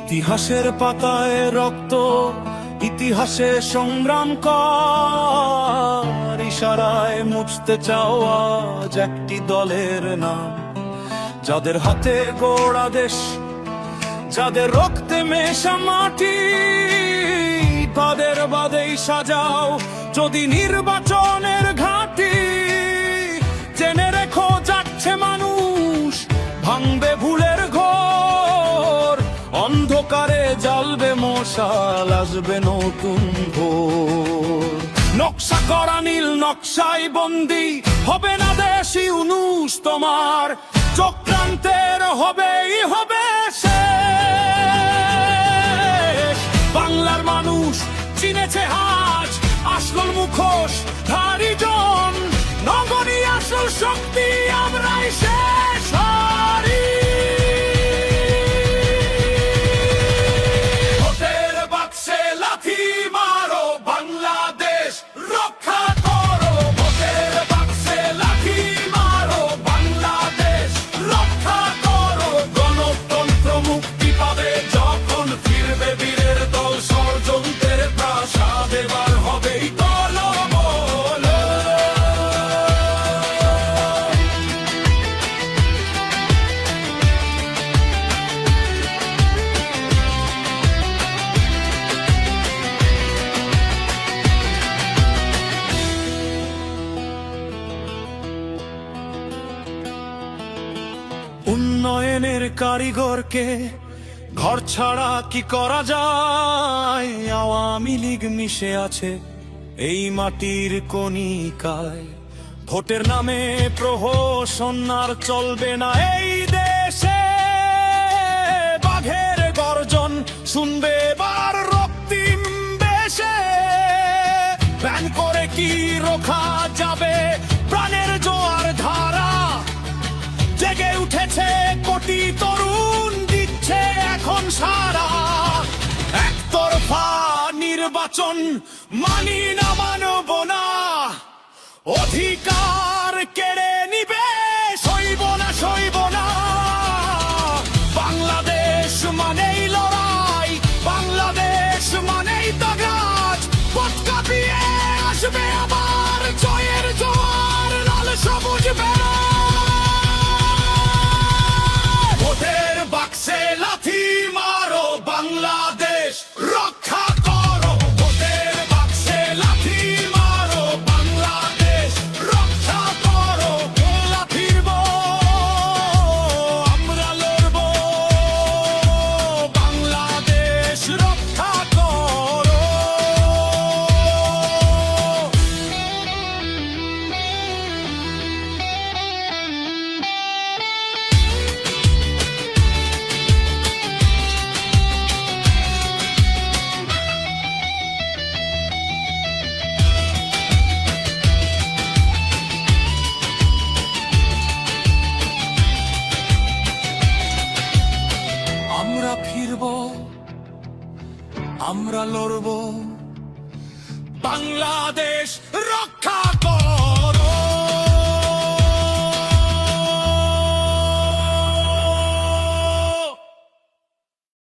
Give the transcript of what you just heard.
ইতিহাসের পাতায় রক্ত, ইতিহাসে সংগ্রাম কর। ইশারায় মুছতে চাও আজ একটি দলের নাম। যাদের হাতে গোড়া দেশ, যাদের রক্তে মেশা মাটি, তাদের বাদেই সাজাও যদি নির্বাচনের ঘাঁটি আসবে নতুন ভোর। নকশা করা নীল নকশাই বন্দি, হবে না দেশি উনুস তোমার। চক্রান্তের হবেই হবে শেষ। বাংলার মানুষ চিনেছে আজ আসল মুখোশ, ধারি জন। নগরী আসল শক্তি আমরাই উন্নয়নের কারিগরকে ঘর ছাড়া কি করা যায়? আওয়ামী লীগ মিশে আছে এই মাটির কণিকায়। ভোটের নামে প্রহসন আর চলবে না এই দেশে। বাঘের গর্জন শুনবে বার সারা একতরফা নির্বাচন মানি না মানব না। অধিকার কেড়ে নিবে, সইব না সইব না। বাংলাদেশ মানেই লড়াই, বাংলাদেশ মানেই তাগাজ পথ কাঁপিয়ে আসবে আবার জয়ের জোয়ার। আমরা লড়ব বাংলাদেশ রক্ষা